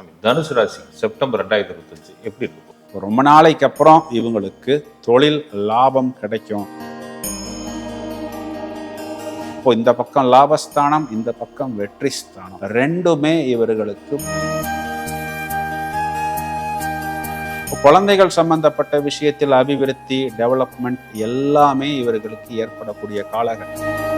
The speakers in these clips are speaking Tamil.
சாமி தனுசு ராசி செப்டம்பர் ரெண்டாயிரத்தி இருபத்தஞ்சு எப்படி இருக்கும்? ரொம்ப நாளைக்கு அப்புறம் இவங்களுக்கு தொழில் லாபம் கிடைக்கும். இப்போ இந்த பக்கம் லாபஸ்தானம் இந்த பக்கம் வெற்றி ஸ்தானம் ரெண்டுமே இவர்களுக்கு. குழந்தைகள் சம்பந்தப்பட்ட விஷயத்தில் அபிவிருத்தி டெவலப்மெண்ட் எல்லாமே இவர்களுக்கு ஏற்படக்கூடிய காலகட்டம்.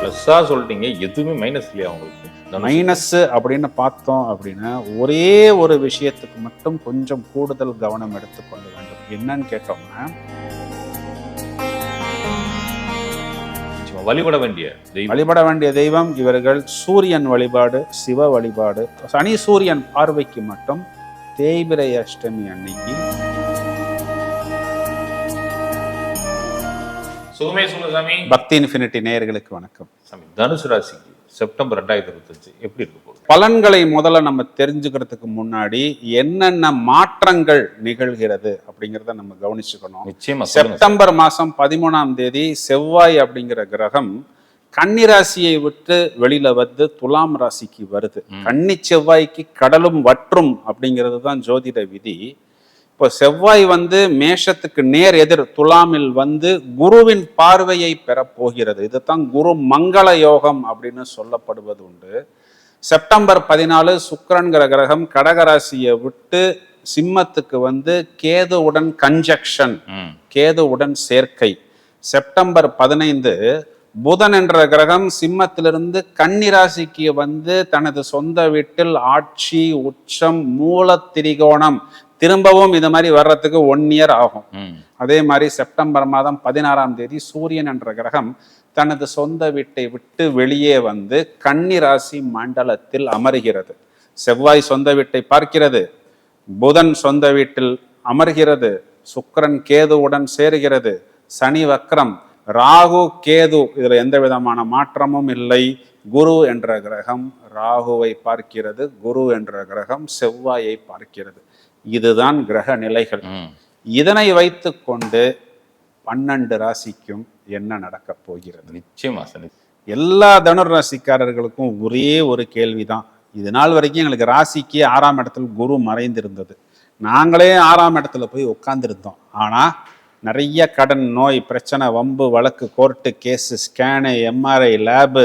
ப்ளஸ்ஸாக சொல்லிட்டீங்க எதுவுமே மைனஸ் இல்லையா உங்களுக்கு? மைனஸ் அப்படின்னு பார்த்தோம் அப்படின்னா ஒரே ஒரு விஷயத்துக்கு மட்டும் கொஞ்சம் கூடுதல் கவனம் எடுத்துக்கொள்ள வேண்டும். என்னன்னு கேட்டோம்னா வழிபட வேண்டிய வழிபட வேண்டிய தெய்வம் இவர்கள் சூரியன் வழிபாடு சிவ வழிபாடு சனி சூரியன் பார்வைக்கு மட்டும் தேய்பிரை அஷ்டமி அன்னைக்கு சுகமே சொல்லு சாமி. பக்தி இன்ஃபினிட்டி நேயர்களுக்கு வணக்கம். சாமி தனுசு ராசிக்கு செப்டம்பர் ரெண்டாயிரத்தி இருபத்தஞ்சு எப்படி இருக்க போகுது? பலன்களை முதல்ல நம்ம தெரிஞ்சுக்கிறதுக்கு முன்னாடி என்னென்ன மாற்றங்கள் நிகழ்கிறது அப்படிங்கிறத நம்ம கவனிச்சுக்கணும். நிச்சயமா. செப்டம்பர் மாசம் பதிமூணாம் தேதி செவ்வாய் அப்படிங்கிற கிரகம் கன்னி ராசியை விட்டு வெளியில வந்து துலாம் ராசிக்கு வருது. கன்னி செவ்வாய்க்கு கடலும் வற்றும் அப்படிங்கிறது தான் ஜோதிட விதி. இப்போ செவ்வாய் வந்து மேஷத்துக்கு நேர் எதிர் துலாமில் வந்து குருவின் பார்வையை பெறப் போகிறது இதுதான் குரு மங்கள யோகம் அப்படின்னு சொல்லப்படுவது உண்டு. செப்டம்பர் பதினாலு சுக்கிரன்கிற கிரகம் கடகராசியை விட்டு சிம்மத்துக்கு வந்து கேதுவுடன் கன்ஜக்ஷன் கேதுவுடன் சேர்க்கை. செப்டம்பர் பதினைந்து புதன் என்ற கிரகம் சிம்மத்திலிருந்து கன்னிராசிக்கு வந்து தனது சொந்த வீட்டில் ஆட்சி உச்சம் மூல திரிகோணம் திரும்பவும் இது மாதிரி வர்றதுக்கு ஒன் இயர் ஆகும். அதே மாதிரி செப்டம்பர் மாதம் பதினாறாம் தேதி சூரியன் என்ற கிரகம் தனது சொந்த வீட்டை விட்டு வெளியே வந்து கன்னி ராசி மண்டலத்தில் அமர்கிறது. செவ்வாய் சொந்த வீட்டை பார்க்கிறது. புதன் சொந்த வீட்டில் அமர்கிறது. சுக்கிரன் கேதுவுடன் சேருகிறது. சனி வக்ரம் ராகு கேது இதுல எந்த விதமான மாற்றமும் இல்லை. குரு என்ற கிரகம் ராகுவை பார்க்கிறது. குரு என்ற கிரகம் செவ்வாயை பார்க்கிறது. இதுதான் கிரக நிலைகள். இதனை வைத்துக்கொண்டு பன்னெண்டு ராசிக்கும் என்ன நடக்கப் போகிறது? நிச்சயமா சார் எல்லா தனுர் ராசிக்காரர்களுக்கும் ஒரே ஒரு கேள்விதான். இது நாள் வரைக்கும் எங்களுக்கு ராசிக்கு ஆறாம் இடத்துல குரு மறைந்திருந்தது. நாங்களே ஆறாம் இடத்துல போய் உட்கார்ந்திருந்தோம் ஆனா நிறைய கடன் நோய் பிரச்சனை வம்பு வழக்கு court case scan MRI lab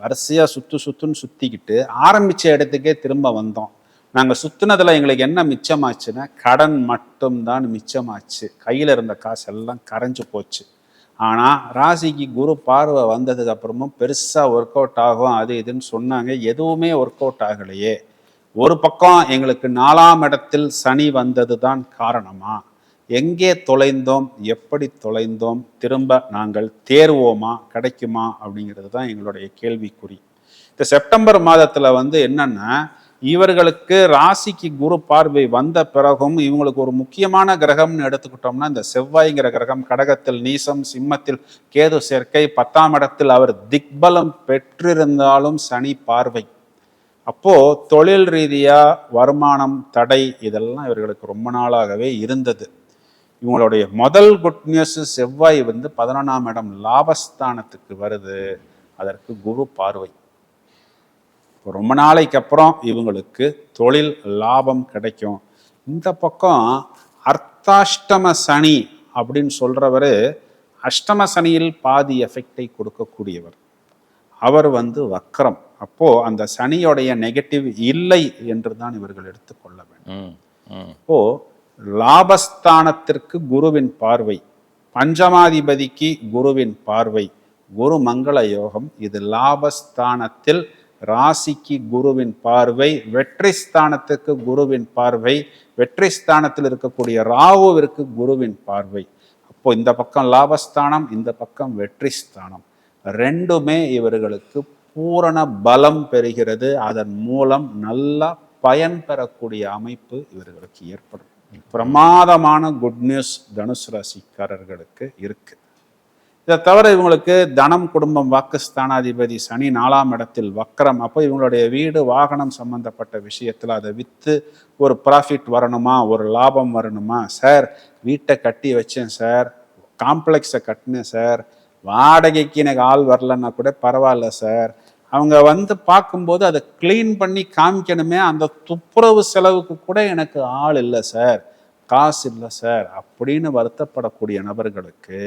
வரிசையா சுத்து சுத்துன்னு சுத்திக்கிட்டு ஆரம்பிச்ச இடத்துக்கே திரும்ப வந்தோம். நாங்கள் சுற்றுனதில் எங்களுக்கு என்ன மிச்சமாச்சுன்னா கடன் மட்டும்தான் மிச்சமாச்சு. கையில் இருந்த காசு எல்லாம் கரைஞ்சு போச்சு. ஆனால் ராசிக்கு குரு பார்வை வந்ததுக்கு அப்புறமும் பெருசாக ஒர்க் அவுட் ஆகும் அது இதுன்னு சொன்னாங்க. எதுவுமே ஒர்க் அவுட் ஆகலையே. ஒரு பக்கம் எங்களுக்கு நாலாம் இடத்தில் சனி வந்தது தான் காரணமா? எங்கே தொலைந்தோம்? எப்படி தொலைந்தோம்? திரும்ப நாங்கள் தேர்வோமா? கிடைக்குமா? அப்படிங்கிறது தான் எங்களுடைய கேள்விக்குறி. இந்த செப்டம்பர் மாதத்தில் வந்து என்னென்னா இவர்களுக்கு ராசிக்கு குரு பார்வை வந்த பிறகும் இவங்களுக்கு ஒரு முக்கியமான கிரகம்னு எடுத்துக்கிட்டோம்னா இந்த செவ்வாய்ங்கிற கிரகம் கடகத்தில் நீசம் சிம்மத்தில் கேது சேர்க்கை பத்தாம் இடத்தில் அவர் திக்பலம் பெற்றிருந்தாலும் சனி பார்வை. அப்போ தொழில் ரீதியா வருமானம் தடை இதெல்லாம் இவர்களுக்கு ரொம்ப நாளாகவே இருந்தது. இவங்களுடைய முதல் குட் நியூஸ் செவ்வாய் வந்து பதினொன்றாம் இடம் லாபஸ்தானத்துக்கு வருது. அதற்கு குரு பார்வை. இப்போ ரொம்ப நாளைக்கு அப்புறம் இவங்களுக்கு தொழில் லாபம் கிடைக்கும். இந்த பக்கம் அர்த்தாஷ்டம சனி அப்படின்னு சொல்றவர் அஷ்டம சனியில் பாதி எஃபெக்டை கொடுக்கக்கூடியவர். அவர் வந்து வக்ரம். அப்போ அந்த சனியோடைய நெகட்டிவ் இல்லை என்று தான் இவர்கள் எடுத்துக்கொள்ள வேண்டும். இப்போ லாபஸ்தானத்திற்கு குருவின் பார்வை. பஞ்சமாதிபதிக்கு குருவின் பார்வை. குரு மங்கள யோகம். இது லாபஸ்தானத்தில் ராசிக்கு குருவின் பார்வை வெற்றி ஸ்தானத்துக்கு குருவின் பார்வை வெற்றி ஸ்தானத்தில் இருக்கக்கூடிய ராகுவிற்கு குருவின் பார்வை. அப்போ இந்த பக்கம் லாபஸ்தானம் இந்த பக்கம் வெற்றி ஸ்தானம். ரெண்டுமே இவர்களுக்கு பூரண பலம் பெறுகிறது. அதன் மூலம் நல்லா பயன் பெறக்கூடிய அமைப்பு இவர்களுக்கு ஏற்படும். பிரமாதமான குட் நியூஸ் தனுசு ராசிக்காரர்களுக்கு இருக்குது இதை தவிர இவங்களுக்கு தனம் குடும்பம் வாக்குஸ்தானாதிபதி சனி நாலாம் இடத்தில் வக்கரம். அப்போ இவங்களுடைய வீடு வாகனம் சம்பந்தப்பட்ட விஷயத்தில் அதை விற்று ஒரு ப்ராஃபிட் வரணுமா? ஒரு லாபம் வரணுமா? சார் வீட்டை கட்டி வச்சேன் சார் காம்ப்ளெக்ஸை கட்டினேன் சார் வாடகைக்கு எனக்கு ஆள் வரலன்னா கூட பரவாயில்ல சார் அவங்க வந்து பார்க்கும்போது அதை க்ளீன் பண்ணி காமிக்கணுமே அந்த துப்புரவு செலவுக்கு கூட எனக்கு ஆள் இல்லை சார் காசு இல்லை சார் அப்படின்னு வருத்தப்படக்கூடிய நபர்களுக்கு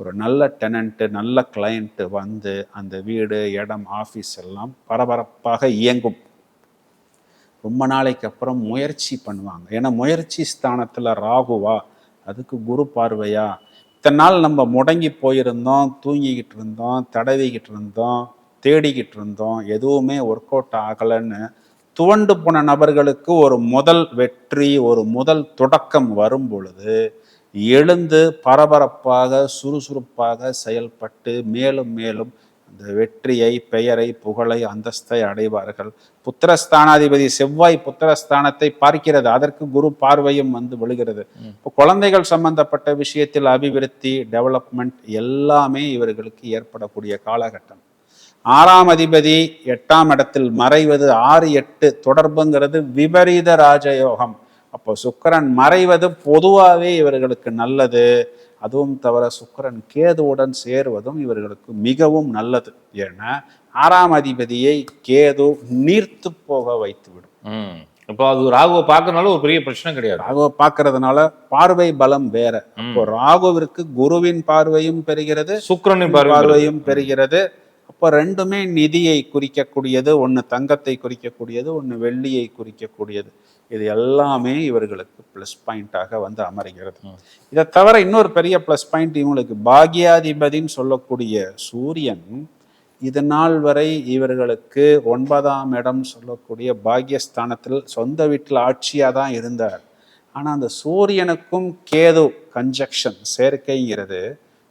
ஒரு நல்ல டெனண்ட்டு நல்ல கிளையண்ட்டு வந்து அந்த வீடு இடம் ஆஃபீஸ் எல்லாம் பரபரப்பாக இயங்கும். ரொம்ப நாளைக்கு அப்புறம் முயற்சி பண்ணுவாங்க. ஏன்னா முயற்சி ஸ்தானத்தில் ராகுவா அதுக்கு குரு பார்வையா. இத்தனை நாள் நம்ம முடங்கி போயிருந்தோம் தூங்கிக்கிட்டு இருந்தோம் தடவிக்கிட்டு இருந்தோம் தேடிக்கிட்டு இருந்தோம் எதுவுமே ஒர்க் அவுட் ஆகலைன்னு துவண்டு போன நபர்களுக்கு ஒரு முதல் வெற்றி ஒரு முதல் தொடக்கம் வரும் பொழுது எழுந்து பரபரப்பாக சுறுசுறுப்பாக செயல்பட்டு மேலும் மேலும் அந்த வெற்றியை பெயரை புகழை அந்தஸ்தை அடைவார்கள். புத்திரஸ்தானாதிபதி செவ்வாய் புத்திரஸ்தானத்தை பார்க்கிறது. அதற்கு குரு பார்வையும் வந்து விழுகிறது. இப்போ குழந்தைகள் சம்பந்தப்பட்ட விஷயத்தில் அபிவிருத்தி டெவலப்மெண்ட் எல்லாமே இவர்களுக்கு ஏற்படக்கூடிய காலகட்டம். ஆறாம் அதிபதி எட்டாம் இடத்தில் மறைவது ஆறு எட்டு தொடர்புங்கிறது விபரீத ராஜயோகம். அப்போ சுக்கிரன் மறைவது பொதுவாகவே இவர்களுக்கு நல்லது. அதுவும் தவிர சுக்கிரன் கேதுவுடன் சேருவதும் இவர்களுக்கு மிகவும் நல்லது. ஏன்னா ஆறாம் அதிபதியை கேது நீர்த்து போக வைத்துவிடும். இப்போ அது ராகுவை பார்க்கறதுனால ஒரு பெரிய பிரச்சனை கிடையாது. ராகுவை பார்க்கறதுனால பார்வை பலம் வேற. இப்போ ராகுவிற்கு குருவின் பார்வையும் பெறுகிறது சுக்கிரனின் பார்வை பார்வையும் பெறுகிறது. அப்போ ரெண்டுமே நிதியை குறிக்கக்கூடியது ஒன்று தங்கத்தை குறிக்கக்கூடியது ஒன்று வெள்ளியை குறிக்கக்கூடியது. இது எல்லாமே இவர்களுக்கு ப்ளஸ் பாயிண்டாக வந்து அமர்கிறது. இதை தவிர இன்னொரு பெரிய ப்ளஸ் பாயிண்ட் இவங்களுக்கு பாக்யாதிபதின்னு சொல்லக்கூடிய சூரியன் இது நாள் வரை இவர்களுக்கு ஒன்பதாம் இடம் சொல்லக்கூடிய பாக்யஸ்தானத்தில் சொந்த வீட்டில் ஆட்சியாக தான் இருந்தார். ஆனால் அந்த சூரியனுக்கும் கேது கன்ஜக்ஷன் சேர்க்கைங்கிறது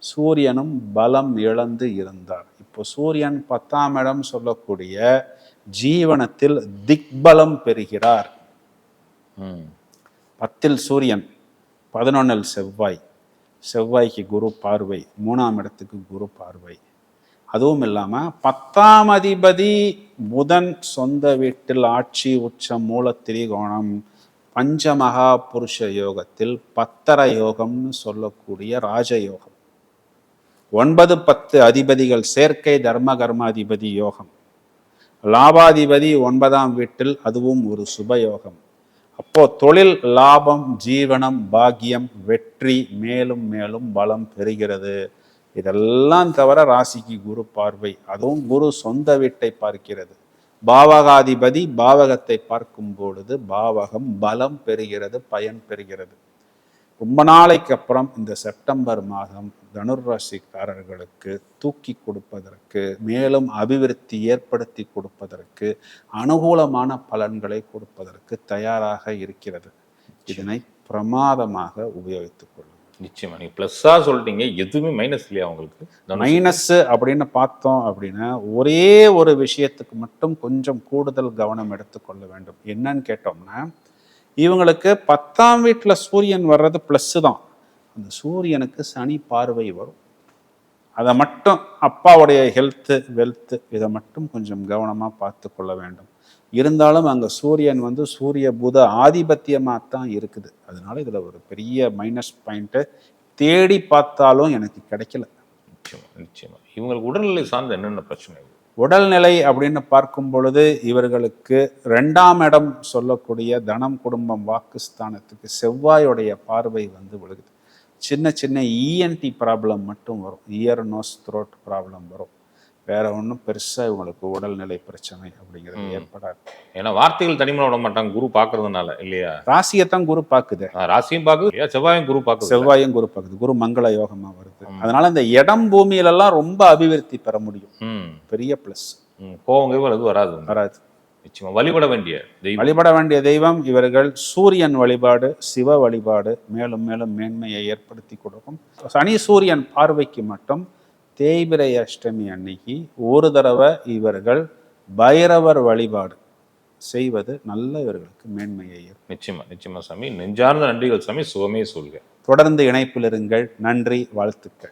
சூரியனும் பலம் இழந்து இருந்தார். இப்போ சூரியன் பத்தாம் இடம் சொல்லக்கூடிய ஜீவனத்தில் திக்பலம் பெறுகிறார். பத்தில் சூரியன் பதினொன்னில் செவ்வாய். செவ்வாய்க்கு குரு பார்வை மூணாம் இடத்துக்கு குரு பார்வை. அதுவும் இல்லாமல் பத்தாம் அதிபதி புதன் சொந்த வீட்டில் ஆட்சி உச்சம் மூல திரிகோணம் பஞ்சமகா புருஷ யோகத்தில் பத்தர யோகம்னு சொல்லக்கூடிய ராஜயோகம். ஒன்பது பத்து அதிபதிகள் சேர்க்கை தர்ம கர்மாதிபதி யோகம். லாபாதிபதி ஒன்பதாம் வீட்டில் அதுவும் ஒரு சுபயோகம் அப்போ தொழில் லாபம் ஜீவனம் பாக்கியம் வெற்றி மேலும் மேலும் பலம் பெறுகிறது. இதெல்லாம் தவிர ராசிக்கு குரு பார்வை அதுவும் குரு சொந்த வீட்டை பார்க்கிறது. பாவகாதிபதி பாவகத்தை பார்க்கும் பொழுது பாவகம் பலம் பெறுகிறது பயன் பெறுகிறது. ரொம்ப நாளைக்கு அப்புறம் இந்த செப்டம்பர் மாதம் தனுர் ராசிக்காரர்களுக்கு தூக்கி கொடுப்பதற்கு மேலும் அபிவிருத்தி ஏற்படுத்தி கொடுப்பதற்கு அனுகூலமான பலன்களை கொடுப்பதற்கு தயாராக இருக்கிறது. இதனை பிரமாதமாக உபயோகித்துக் கொள்ளுங்கள். நிச்சயமா. நீங்க ப்ளஸ்ஸா சொல்லிட்டீங்க எதுவுமே மைனஸ் இல்லையா உங்களுக்கு? மைனஸ் அப்படின்னு பார்த்தோம் அப்படின்னா ஒரே ஒரு விஷயத்துக்கு மட்டும் கொஞ்சம் கூடுதல் கவனம் எடுத்துக்கொள்ள வேண்டும். என்னன்னு கேட்டோம்னா இவங்களுக்கு பத்தாம் வீட்டில் சூரியன் வர்றது ப்ளஸ்ஸு தான். அந்த சூரியனுக்கு சனி பார்வை வரும். அதை மட்டும் அப்பாவுடைய ஹெல்த்து வெல்த்து இதை மட்டும் கொஞ்சம் கவனமாக பார்த்து கொள்ள வேண்டும். இருந்தாலும் அங்கே சூரியன் வந்து சூரிய புத ஆதிபத்தியமாக தான் இருக்குது. அதனால இதில் ஒரு பெரிய மைனஸ் பாயிண்ட்டு தேடி பார்த்தாலும் எனக்கு கிடைக்கல. நிச்சயமாக நிச்சயமாக இவங்களுக்கு உடல்நிலை சார்ந்த என்னென்ன பிரச்சனை உடல்நிலை அப்படின்னு பார்க்கும் பொழுது இவர்களுக்கு ரெண்டாம் இடம் சொல்லக்கூடிய தனம் குடும்பம் வாக்குஸ்தானத்துக்கு செவ்வாயுடைய பார்வை வந்து விழுகுது. சின்ன சின்ன இஎன்டி ப்ராப்ளம் மட்டும் வரும். இயர் நோஸ் த்ரோட் ப்ராப்ளம் வரும். வேற ஒன்றும் பெருசாக இவங்களுக்கு உடல்நிலை பிரச்சனை அப்படிங்கிறது ஏற்படாது. ஏன்னா வார்த்தைகள் தனிமலை விட மாட்டாங்க குரு பார்க்கறதுனால இல்லையா? ராசியைத்தான் குரு பார்க்குது. ராசியும் பார்க்குது செவ்வாயும் குரு பார்க்குது. செவ்வாயும் குரு பார்க்குது. குரு மங்கள யோகமா வருது. அதனால இந்த இடம் பூமியிலெல்லாம் ரொம்ப அபிவிருத்தி பெற முடியும். பெரிய ப்ளஸ் கோவம் எதுவும் வராது வராது. நிச்சயமா. வழிபட வேண்டிய தெய்வம். வழிபட வேண்டிய தெய்வம் இவர்கள் சூரியன் வழிபாடு சிவ வழிபாடு மேலும் மேலும் மேன்மையை ஏற்படுத்தி கொடுக்கும். சனி சூரியன் பார்வைக்கு மட்டும் தேய்பிரை அஷ்டமி அன்னைக்கு ஒரு தடவை இவர்கள் பைரவர் வழிபாடு செய்வது நல்ல இவர்களுக்கு மேன்மையை நிச்சயமா நிச்சயமா சாமி. நெஞ்சார்ந்த நன்றிகள் சாமி. சுகமே சொல்க. தொடர்ந்து இணைப்பில் இருங்கள். நன்றி வாழ்த்துக்கள்.